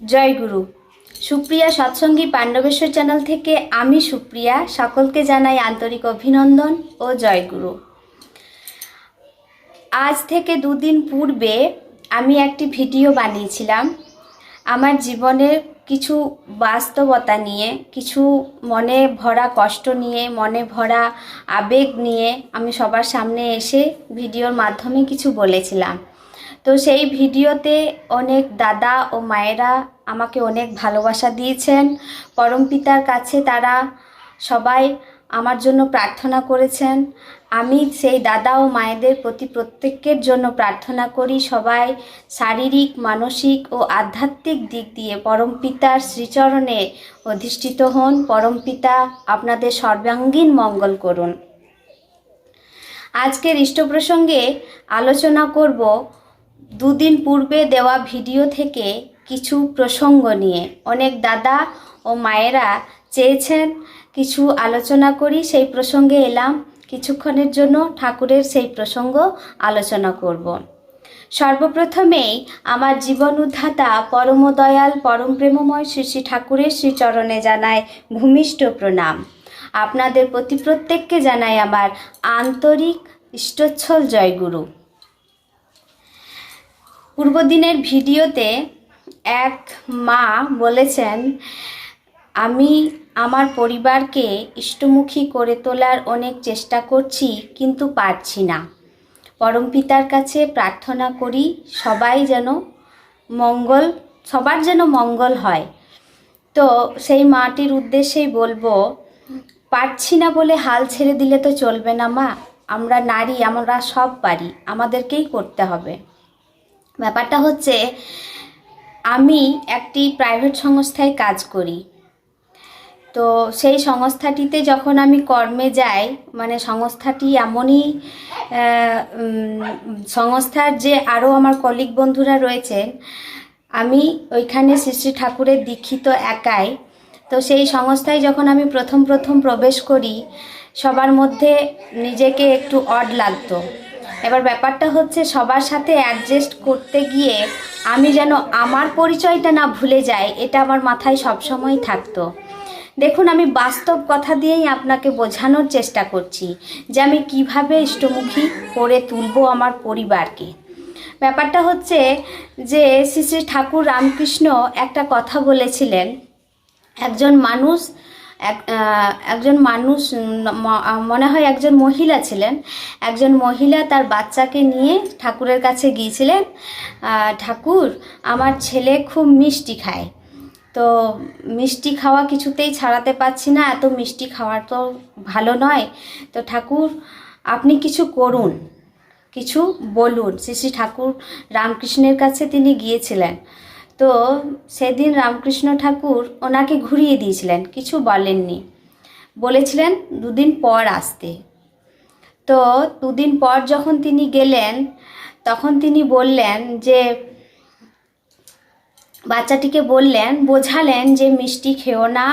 জয় গুরু। Supriya সৎসঙ্গী Pandabeswar channel থেকে আমি সুপ্রিয়া, সকলকে জানাই আন্তরিক অভিনন্দন ও জয় গুরু। আজ থেকে দুদিন পূর্বে আমি একটি ভিডিও বানিয়েছিলাম। আমার জীবনের কিছু বাস্তবতা নিয়ে, কিছু মনে ভরা কষ্ট নিয়ে, মনে ভরা আবেগ নিয়ে আমি সবার সামনে এসে ভিডিওর মাধ্যমে কিছু বলেছিলাম। তো সেই ভিডিওতে অনেক দাদা ও মায়েরা আমাকে অনেক ভালোবাসা দিয়েছেন। পরমপিতার কাছে তারা সবাই আমার জন্য প্রার্থনা করেছেন। আমি সেই দাদা ও মায়েদের প্রতি প্রত্যেকের জন্য প্রার্থনা করি সবাই শারীরিক, মানসিক ও আধ্যাত্মিক দিক দিয়ে পরমপিতার শ্রীচরণে অধিষ্ঠিত হন। পরমপিতা আপনাদের সর্বাঙ্গীন মঙ্গল করুন। আজকের ইষ্ট প্রসঙ্গে আলোচনা করব দুদিন পূর্বে দেওয়া ভিডিও থেকে কিছু প্রসঙ্গ নিয়ে। অনেক দাদা ও মায়েরা চেয়েছেন কিছু আলোচনা করি, সেই প্রসঙ্গে এলাম। কিছুক্ষণের জন্য ঠাকুরের সেই প্রসঙ্গ আলোচনা করব। সর্বপ্রথমেই আমার জীবন উদ্ধাতা পরম দয়াল, পরম প্রেমময় শ্রী শ্রী ঠাকুরের শ্রীচরণে জানায় ভূমিষ্ঠ প্রণাম। আপনাদের প্রতি প্রত্যেককে জানাই আমার আন্তরিক ইষ্টচ্ছল জয়গুরু। পূর্বদিনের ভিডিওতে এক মা বলেছেন, আমি আমার পরিবারকে ইষ্টমুখী করে তোলার অনেক চেষ্টা করছি, কিন্তু পারছি না। পরম পিতার কাছে প্রার্থনা করি, সবাই যেন মঙ্গল, সবার যেন মঙ্গল হয়। তো সেই মাটির উদ্দেশ্যেই বলব, পারছি না বলে হাল ছেড়ে দিলে তো চলবে না মা। আমরা নারী, আমরা সব পারি। আমাদেরকেই করতে হবে। ব্যাপারটা হচ্ছে, আমি একটি প্রাইভেট সংস্থায় কাজ করি। তো সেই সংস্থাটিতে যখন আমি কর্মে যাই মানে সংস্থাটি এমনই সংস্থার যে আরও আমার কলিগ বন্ধুরা রয়েছেন আমি ওইখানে শ্রী শ্রী ঠাকুরের দীক্ষিত একাই। তো সেই সংস্থায় যখন আমি প্রথম প্রথম প্রবেশ করি, সবার মধ্যে নিজেকে একটু অড লাগতো। এবার ব্যাপারটা হচ্ছে সবার সাথে অ্যাডজাস্ট করতে গিয়ে আমি যেন আমার পরিচয়টা না ভুলে যাই, এটা আমার মাথায় সবসময় থাকতো। দেখুন, আমি বাস্তব কথা দিয়েই আপনাকে বোঝানোর চেষ্টা করছি যে আমি কীভাবে ইষ্টমুখী করে তুলবো আমার পরিবারকে। ব্যাপারটা হচ্ছে যে শ্রী শ্রী ঠাকুর রামকৃষ্ণ একটা কথা বলেছিলেন, একজন মানুষ একজন মানুষ মনে হয় একজন মহিলা ছিলেন। একজন মহিলা তার বাচ্চাকে নিয়ে ঠাকুরের কাছে গিয়েছিলেন ঠাকুর, আমার ছেলে খুব মিষ্টি খায়। তো মিষ্টি খাওয়া কিছুতেই ছাড়াতে পারছি না, এত মিষ্টি খাওয়া তো ভালো নয়। তো ঠাকুর, আপনি কিছু করুন, কিছু বলুন। শ্রী শ্রী ঠাকুর রামকৃষ্ণের কাছে তিনি গিয়েছিলেন। তো সেদিন রামকৃষ্ণ ঠাকুর ওনাকে ঘুরিয়ে দিয়েছিলেন, কিছু বলেননি। বলেছিলেন, দুদিন পর আসতে। তো দুদিন পর যখন তিনি গেলেন, তখন তিনি বললেন যে, বাচ্চাটিকে বললেন, বোঝালেন যে মিষ্টি খেও না,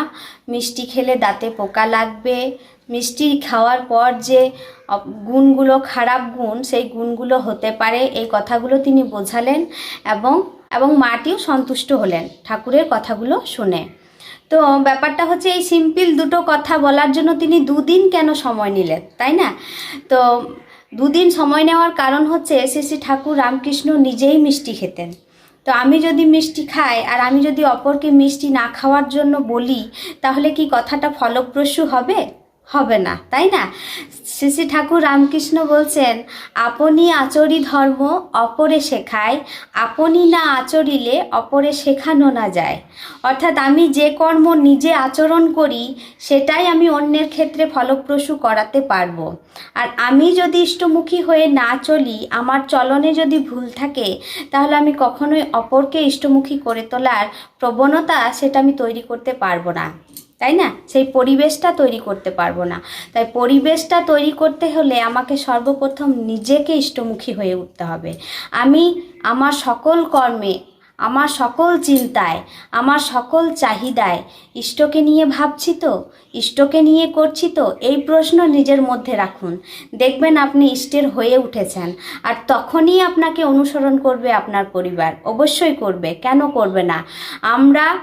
মিষ্টি খেলে দাঁতে পোকা লাগবে। মিষ্টি খাওয়ার পর যে গুণগুলো খারাপ গুণ, সেই গুণগুলো হতে পারে। এই কথাগুলো তিনি বোঝালেন এবং এবং মাটিও সন্তুষ্ট হলেন ঠাকুরের কথাগুলো শুনে। তো ব্যাপারটা হচ্ছে এই সিম্পল দুটো কথা বলার জন্য তিনি দুদিন কেন সময় নিলেন, তাই না? তো দুদিন সময় নেওয়ার কারণ হচ্ছে শ্রী শ্রী ঠাকুর রামকৃষ্ণ নিজেই মিষ্টি খেতেন। তো আমি যদি মিষ্টি খাই আর আমি যদি অপরকে মিষ্টি না খাওয়ার জন্য বলি, তাহলে কি কথাটা ফলপ্রসূ হবে? হবে না, তাই না? শ্রী ঠাকুর রামকৃষ্ণ বলছেন, আপনি আচরি ধর্ম অপরে শেখায়, আপনি না আচরিলে অপরে শেখানো না যায়। অর্থাৎ আমি যে কর্ম নিজে আচরণ করি, সেটাই আমি অন্যের ক্ষেত্রে ফলপ্রসূ করাতে পারব। আর আমি যদি ইষ্টমুখী হয়ে না চলি, আমার চলনে যদি ভুল থাকে, তাহলে আমি কখনোই অপরকে ইষ্টমুখী করে তোলার প্রবণতা সেটা আমি তৈরি করতে পারব না। তাই না? সেই পরিবেশটা তৈরি করতে পারব না। তাই পরিবেশটা তৈরি করতে হলে আমাকে সর্বপ্রথম নিজেকে ইষ্টমুখী হয়ে উঠতে হবে। আমি আমার সকল কর্মে, আমার সকল চিন্তায়, আমার সকল চাহিদায় ইষ্টকে নিয়ে ভাবছি তো? ইষ্টকে নিয়ে করছি তো? এই প্রশ্ন নিজের মধ্যে রাখুন। দেখবেন আপনি ইষ্টের হয়ে উঠেছেন। আর তখনই আপনাকে অনুসরণ করবে আপনার পরিবার। অবশ্যই করবে। কেন করবে না? আমরা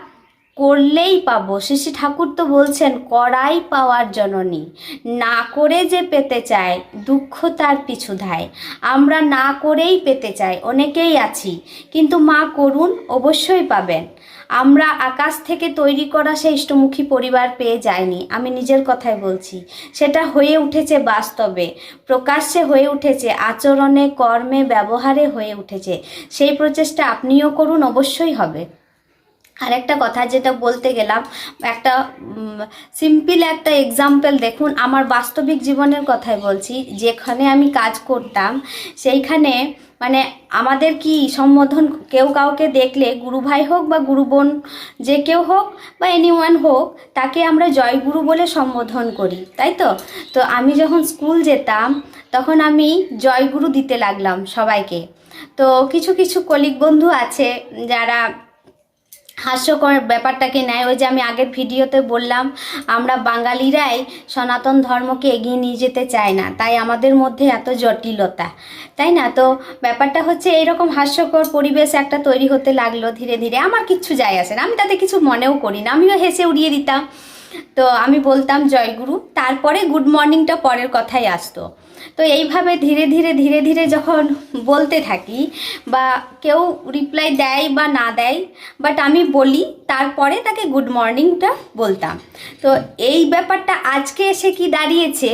করলেই পাবো। শ্রী ঠাকুর তো বলছেন, করাই পাওয়ার জননী। না করে যে পেতে চায়, দুঃখ তার পিছু ধায়। আমরা না করেই পেতে চাই, অনেকেই আছি। কিন্তু মা করুন অবশ্যই পাবেন। আমরা আকাশ থেকে তৈরি করা সেই ইষ্টমুখী পরিবার পেয়ে যাইনি, আমি নিজের কথাই বলছি। সেটা হয়ে উঠেছে বাস্তবে, প্রকাশ্যে হয়ে উঠেছে, আচরণে, কর্মে, ব্যবহারে হয়ে উঠেছে। সেই প্রচেষ্টা আপনিও করুন, অবশ্যই হবে। আরেকটা কথা যেটা বলতে গেলাম, একটা সিম্পল একটা এক্সাম্পল দেখুন, আমার বাস্তবিক জীবনের কথাই বলছি, যেখানে আমি কাজ করতাম, সেইখানে মানে আমাদের কি সম্বোধন কেউ কাউকে দেখলে গুরু ভাই হোক বা গুরু বোন যে কেউ হোক বা এনিওয়ান হোক, তাকে আমরা জয়গুরু বলে সম্বোধন করি, তাই তো? তো আমি যখন স্কুল যেতাম, তখন আমি জয়গুরু দিতে লাগলাম সবাইকে। তো কিছু কিছু কলিগ বন্ধু আছে যারা হাস্যকর ব্যাপারটাকে নেয়। ওই যে আমি আগের ভিডিওতে বললাম, আমরা বাঙালিরাই সনাতন ধর্মকে এগিয়ে নিয়ে যেতে চাই না, তাই আমাদের মধ্যে এত জটিলতা, তাই না? তো ব্যাপারটা হচ্ছে এরকম হাস্যকর পরিবেশ একটা তৈরি হতে লাগল ধীরে ধীরে। আমার কিচ্ছু যায় আসে না, আমি তাতে কিছু মনেও করি না, আমিও হেসে উড়িয়ে দিতাম। তো আমি বলতাম, জয়গুরু। তারপরে গুড মর্নিংটা পরের কথাই আসতো। তো এইভাবে ধীরে ধীরে ধীরে ধীরে যখন বলতে থাকি বা কেউ রিপ্লাই দেয় বা না দেয় বাট আমি বলি, তারপরে তাকে গুড মর্নিংটা বলতাম। তো এই ব্যাপারটা আজকে এসে কি দাঁড়িয়েছে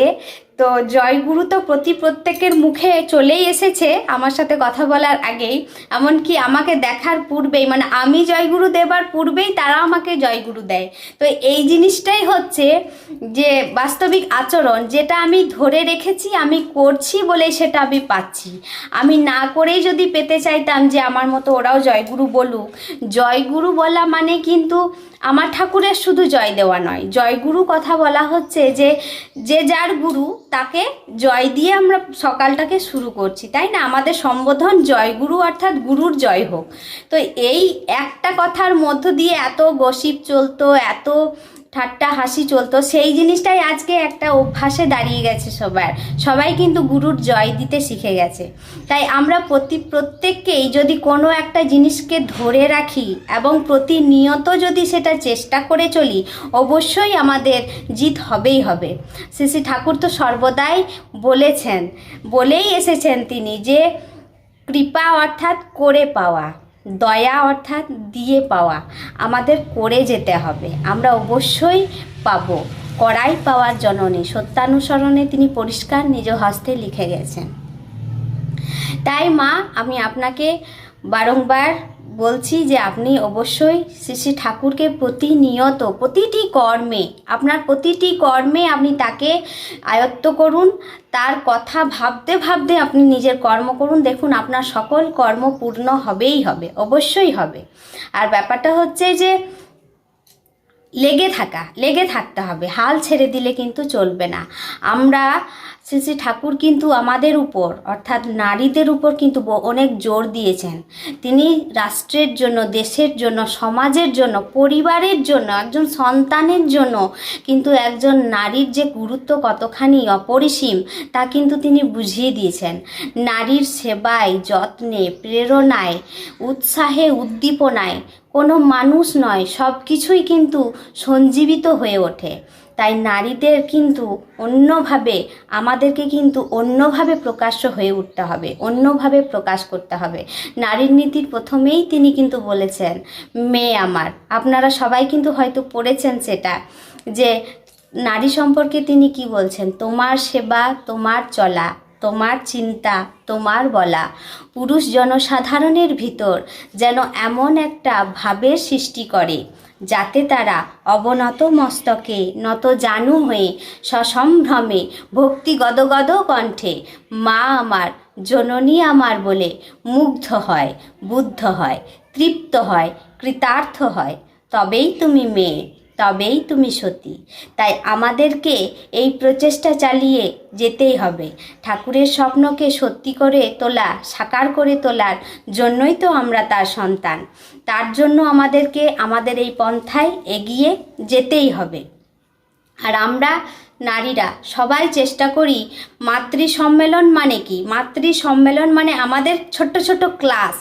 তো জয়গুরু তো প্রতি প্রত্যেকের মুখে চলেই এসেছে আমার সাথে কথা বলার আগেই। এমনকি আমাকে দেখার পূর্বেই মানে আমি জয়গুরু দেবার পূর্বেই তারা আমাকে জয়গুরু দেয়। তো এই জিনিসটাই হচ্ছে যে বাস্তবিক আচরণ, যেটা আমি ধরে রেখেছি, আমি করছি বলেই সেটা আমি পাচ্ছি। আমি না করেই যদি পেতে চাইতাম যে আমার মতো ওরাও জয়গুরু বলুক। জয়গুরু বলা মানে কিন্তু আমার ঠাকুরের শুধু জয় দেওয়া নয়। জয়গুরু কথা বলা হচ্ছে যে যে যার গুরু, তাকে জয় দিয়ে আমরা সকালটাকে শুরু করছি, তাই না? আমাদের সম্বোধন জয়গুরু অর্থাৎ গুরুর জয় হোক। তো এই একটা কথার মধ্য দিয়ে এত গসিপ চলতো, এত ঠাট্টা হাসি চলতো। সেই জিনিসটাই আজকে একটা অভ্যাসে দাঁড়িয়ে গেছে সবার। সবাই কিন্তু গুরুর জয় দিতে শিখে গেছে। তাই আমরা প্রতি প্রত্যেককেই যদি কোনো একটা জিনিসকে ধরে রাখি এবং প্রতিনিয়ত যদি সেটা চেষ্টা করে চলি, অবশ্যই আমাদের জিত হবেই হবে। শ্রী শ্রী ঠাকুর তো সর্বদাই বলেছেন, বলেই এসেছেন তিনি যে কৃপা অর্থাৎ করে পাওয়া। দয়া অর্থাৎ দিয়ে পাওয়া। আমাদের করে যেতে হবে। আমরা অবশ্যই পাব। করাই পাওয়ার জননী। সত্যানুসরণে তিনি পরিষ্কার নিজ হস্তে লিখে গেছেন। তাই মা, আমি আপনাকে বারংবার বলছি যে আপনি অবশ্যই শ্রী শ্রী ঠাকুরকে প্রতিনিয়ত, প্রতিটি কর্মে, আপনার প্রতিটি কর্মে আপনি তাকে আয়ত্ত করুন। তার কথা ভাবতে ভাবতে আপনি নিজের কর্ম করুন। দেখুন, আপনার সকল কর্ম পূর্ণ হবেই হবে, অবশ্যই হবে। আর ব্যাপারটা হচ্ছে যে লেগে থাকা, লেগে থাকতে হবে। হাল ছেড়ে দিলে কিন্তু চলবে না। আমরা শ্রী শ্রী ঠাকুর কিন্তু আমাদের উপর, অর্থাৎ নারীদের উপর কিন্তু অনেক জোর দিয়েছেন। তিনি রাষ্ট্রের জন্য, দেশের জন্য, সমাজের জন্য, পরিবারের জন্য, একজন সন্তানের জন্য কিন্তু একজন নারীর যে গুরুত্ব কতখানি অপরিসীম, তা কিন্তু তিনি বুঝিয়ে দিয়েছেন। নারীর সেবায়, যত্নে, প্রেরণায়, উৎসাহে, উদ্দীপনায় কোনো মানুষ নয় সব কিছুই কিন্তু সঞ্জীবিত হয়ে ওঠে। তাই নারীদের কিন্তু অন্যভাবে, আমাদেরকে কিন্তু অন্যভাবে প্রকাশ্য হয়ে উঠতে হবে, অন্যভাবে প্রকাশ করতে হবে। নারীর নীতির প্রথমেই তিনি কিন্তু বলেছেন, মেয়ে আমার। আপনারা সবাই কিন্তু হয়তো পড়েছেন সেটা, যে নারী সম্পর্কে তিনি কি বলছেন? তোমার সেবা, তোমার চলা। তোমার চিন্তা, তোমার বলা। পুরুষ জনসাধারণের ভিতর যেন এমন একটা ভাবের সৃষ্টি করে, যাতে তারা অবনত মস্তকে নত জানু হয়ে সসম্ভ্রমে ভক্তি গদগদ কণ্ঠে, মা আমার, জননী আমার বলে মুগ্ধ হয়, বুদ্ধ হয়, তৃপ্ত হয়, কৃতার্থ হয়। তবেই তুমি মেয়ে। তবেই তুমি সতী। তাই আমাদেরকে এই প্রচেষ্টা চালিয়ে যেতেই হবে। ঠাকুরের স্বপ্নকে সত্যি করে তোলা, সাকার করে তোলার জন্যই তো আমরা তার সন্তান। তার জন্য আমাদেরকে আমাদের এই পন্থায় এগিয়ে যেতেই হবে। আর আমরা নারীরা, সবাই চেষ্টা করি মাতৃ সম্মেলন মানে কি? মাতৃ সম্মেলন মানে আমাদের ছোট্ট ছোট ক্লাস।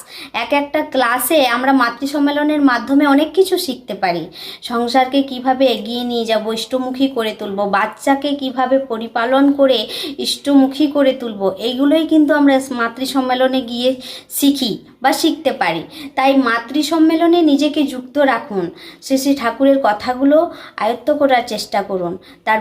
এক একটা ক্লাসে আমরা মাতৃ সম্মেলনের মাধ্যমে অনেক কিছু শিখতে পারি। সংসারকে কীভাবে এগিয়ে নিয়ে যাব, ইষ্টমুখী করে তুলব, বাচ্চাকে কীভাবে পরিপালন করে ইষ্টমুখী করে তুলব, এইগুলোই কিন্তু আমরা মাতৃ সম্মেলনে গিয়ে শিখি বা শিখতে পারি। তাই মাতৃ সম্মেলনে নিজেকে যুক্ত রাখুন। শ্রী শ্রী ঠাকুরের কথাগুলো আয়ত্ত করার চেষ্টা করুন। তার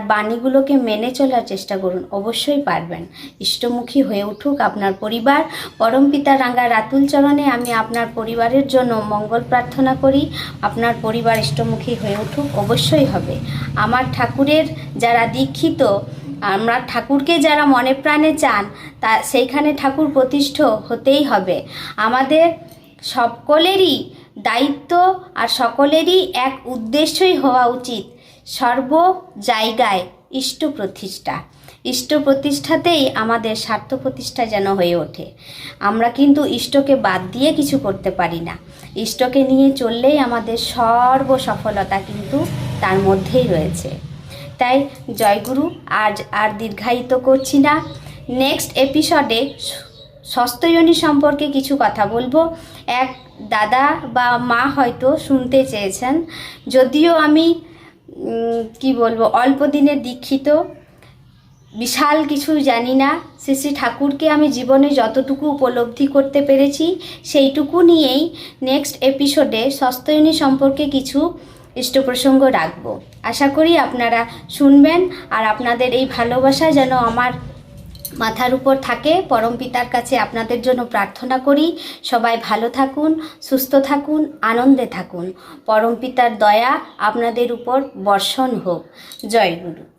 বাণীগুলোকে মেনে চলার চেষ্টা করুন, অবশ্যই পারবেন। ইষ্টমুখী হয়ে উঠুক আপনার পরিবার। পরমপিতা রাঙ্গা রাতুল চরণে আমি আপনার পরিবারের জন্য মঙ্গল প্রার্থনা করি। আপনার পরিবার ইষ্টমুখী হয়ে উঠুক, অবশ্যই হবে। আমার ঠাকুরের যারা দীক্ষিত, আমরা ঠাকুরকে যারা মনে প্রাণে চান, তা সেইখানে ঠাকুর প্রতিষ্ঠ হতেই হবে। আমাদের সকলেরই দায়িত্ব আর সকলেরই এক উদ্দেশ্যই হওয়া উচিত। সর্ব জায়গায় ইষ্ট প্রতিষ্ঠা ইষ্ট প্রতিষ্ঠাতেই আমাদের স্বার্থ প্রতিষ্ঠা যেন হয়ে ওঠে। আমরা কিন্তু ইষ্টকে বাদ দিয়ে কিছু করতে পারি না। ইষ্টকে নিয়ে চললেই আমাদের সর্ব সফলতা কিন্তু তার মধ্যেই রয়েছে। তাই জয়গুরু, আজ আর দীর্ঘায়িত করছি না। নেক্সট এপিসোডে স্বস্থজনী সম্পর্কে কিছু কথা বলব। এক দাদা বা মা হয়তো শুনতে চেয়েছেন। যদিও আমি কি বলব, অল্প দিনে দীক্ষিত। বিশাল কিছু জানি না। শ্রী শ্রী ঠাকুরকে আমি জীবনে যতটুকু উপলব্ধি করতে পেরেছি, সেইটুকু নিয়েই নেক্সট এপিসোডে স্বস্থয়নী সম্পর্কে কিছু ইষ্টপ্রসঙ্গ রাখব। আশা করি আপনারা শুনবেন, আর আপনাদের এই ভালোবাসা যেন আমার মাথার উপর থাকে। পরম পিতার কাছে আপনাদের জন্য প্রার্থনা করি। সবাই ভালো থাকুন, সুস্থ থাকুন, আনন্দে থাকুন। পরম পিতার দয়া আপনাদের উপর বর্ষণ হোক। জয় গুরু।